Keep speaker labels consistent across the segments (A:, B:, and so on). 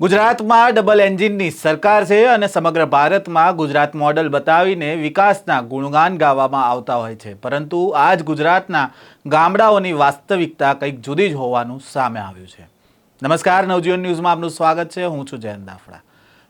A: ગુજરાતમાં ડબલ એન્જિનની સરકાર છે અને સમગ્ર ભારતમાં ગુજરાત મોડલ બતાવીને વિકાસના ગુણગાન ગાવામાં આવતા હોય છે. પરંતુ આજ ગુજરાતના ગામડાઓની વાસ્તવિકતા કંઈક જુદી જ હોવાનું સામે આવ્યું છે. નમસ્કાર, નવજીવન ન્યૂઝમાં આપનું સ્વાગત છે. હું છું જયંત દાફડા.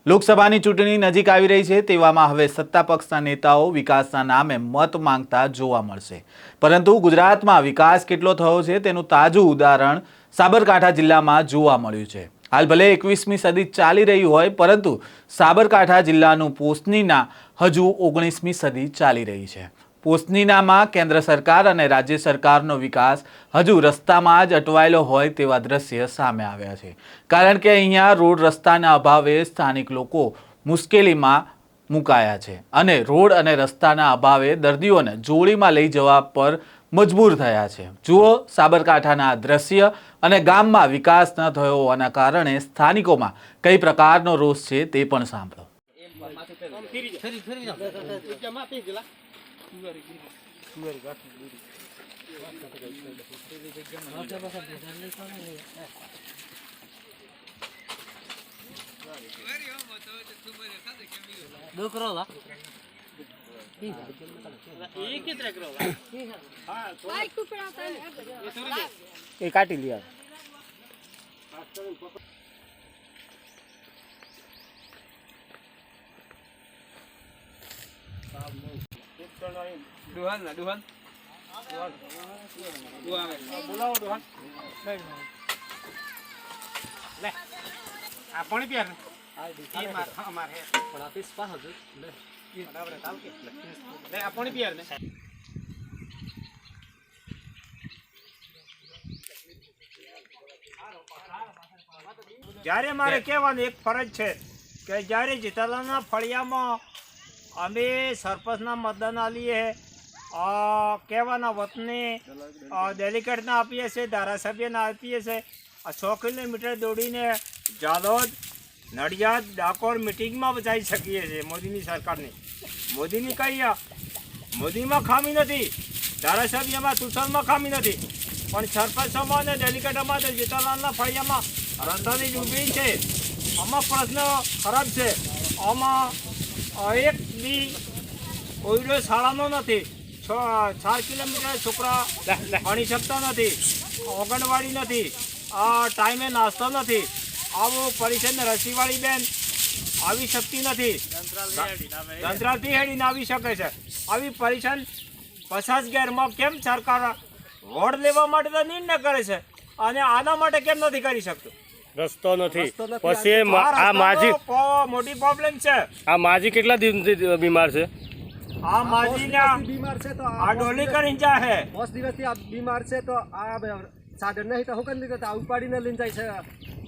A: લોકસભાની ચૂંટણી નજીક આવી રહી છે, તેવામાં હવે સત્તા પક્ષના નેતાઓ વિકાસના નામે મત માંગતા જોવા મળશે. પરંતુ ગુજરાતમાં વિકાસ કેટલો થયો છે તેનું તાજું ઉદાહરણ સાબરકાંઠા જિલ્લામાં જોવા મળ્યું છે. હાલ ભલે એકવીસમી સદી ચાલી રહી હોય, પરંતુ સાબરકાંઠા જિલ્લાનું પોસ્તનીના હજુ ઓગણીસમી સદી ચાલી રહી છે. પોસ્તનીનામાં કેન્દ્ર સરકાર અને રાજ્ય સરકારનો વિકાસ હજુ રસ્તામાં જ અટવાયેલો હોય તેવા દ્રશ્ય સામે આવ્યા છે. કારણ કે અહીંયા રોડ રસ્તાના અભાવે સ્થાનિક લોકો મુશ્કેલીમાં મુકાયા છે અને રોડ અને રસ્તાના અભાવે દર્દીઓને જોડીમાં લઈ જવા પર મજબૂર થયા છે. જુઓ, સાબરકાંઠાના દ્રશ્ય અને ગામમાં વિકાસ ન થયો હોવાના કારણે સ્થાનિકોમાં કઈ પ્રકારનો રોષ છે તે પણ સાંભળો.
B: એ કાઢી લ્યા.
C: ડુહાન ના ડુહાન
B: બોલાવો ડોહાન લે આ પાણી પીયાર ને એ માર હા હે. પણ આપીશ પા પાસ જ લે. બરાબર ચાલ કે લે આ પાણી પીયાર ને
D: જ્યારે મારે કહેવાની એક ફરજ છે કે જ્યારે જીતાલાના ફળિયામાં અમે સરપંચના મતદાન આલીએ કહેવાના વતને ડેલિકેટના આપીએ છીએ, ધારાસભ્યના આપીએ છીએ સો કિલોમીટર દોડીને જાલોદ નડિયાદ ડાકોર મિટિંગમાં જઈ શકીએ છીએ, મોદીની સરકારની. મોદીની કહીએ મોદીમાં ખામી નથી. ધારાસભ્યમાં તુષારમાં ખામી નથી. પણ સરપંચોમાં અને ડેલિકેટોમાં તો જેઠાલાલના ફળિયામાં રસ્તાની ડૂબી છે. આમાં પ્રશ્ન ખરાબ છે. આમાં એક બી કોઈડો શાળાનો નથી. ચાર કિલોમીટર છોકરા ભણી શકતા નથી. આંગણવાડી નથી. આ ટાઈમે નાસ્તો નથી. આવો પરિષદને રસીવાળી બેન. આવી શકતી નથી. તંત્રથી હેડીને આવી શકે છે. આવી પરિષદ પચાસ ગેરમાં કેમ સરકાર વોર્ડ લેવા માટે તો નિર્ણય કરે છે? અને આના માટે કેમ નથી કરી શકતું?
B: રસ્તો નથી. પછી આ માજી
D: મોટી પ્રોબ્લેમ છે.
B: આ માજી કેટલા દિવસથી બીમાર છે?
D: આ માજીના
E: બીમાર છે તો
D: આ ડોલી કરીને જાહે
E: દસ દિવસથી આ બીમાર છે તો આ સાધન નહીં તો હું કરી લીધો આ ઉપાડીને લઈને જાય છે.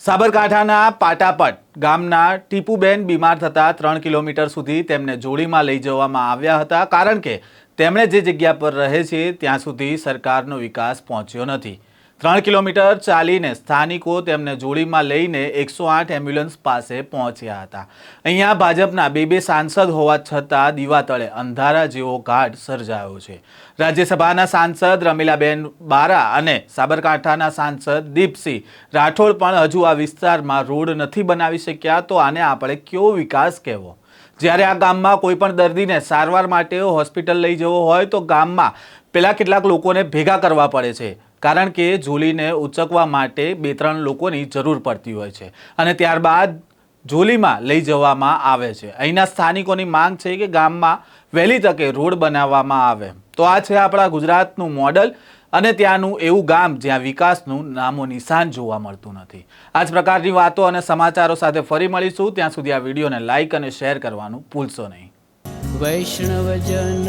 A: સાબરકાંઠાના પાટાપટ ગામના ટીપુબેન બીમાર થતા ત્રણ કિલોમીટર સુધી તેમને જોડીમાં લઈ જવામાં આવ્યા હતા. કારણ કે તેમણે જે જગ્યા પર રહે છે, ત્યાં સુધી સરકારનો વિકાસ પહોંચ્યો નથી. ત્રણ કિલોમીટર ચાલીને સ્થાનિકો તેમને જોડીમાં લઈને એકસો આઠ એમ્બ્યુલન્સ પાસે પહોંચ્યા હતા. અહીંયા ભાજપના બે બે સાંસદ હોવા છતાં દીવાતળે અંધારા જેવો ઘાટ સર્જાયો છે. રાજ્યસભાના સાંસદ રમીલાબેન બારા અને સાબરકાંઠાના સાંસદ દીપસિંહ રાઠોડ પણ હજુ આ વિસ્તારમાં રોડ નથી બનાવી શક્યા, તો આને આપણે કેવો વિકાસ કહેવો? જ્યારે આ ગામમાં કોઈ પણ દર્દીને સારવાર માટે હોસ્પિટલ લઈ જવો હોય, તો ગામમાં પેલા કેટલાક લોકોને ભેગા કરવા પડે છે. કારણ કે ઝૂલીને ઉચકવા માટે બે ત્રણ લોકોની જરૂર પડતી હોય છે અને ત્યારબાદ ઝોલીમાં લઈ જવામાં આવે છે. અહીંના સ્થાનિકોની માંગ છે કે ગામમાં વહેલી તકે રોડ બનાવવામાં આવે. તો આ છે આપણા ગુજરાતનું મોડલ અને ત્યાંનું એવું ગામ જ્યાં વિકાસનું નામો નિશાન જોવા મળતું નથી. આ જ પ્રકારની વાતો અને સમાચારો સાથે ફરી મળીશું. ત્યાં સુધી આ વિડીયોને લાઈક અને શેર કરવાનું ભૂલશો નહીં.
F: વૈષ્ણવજન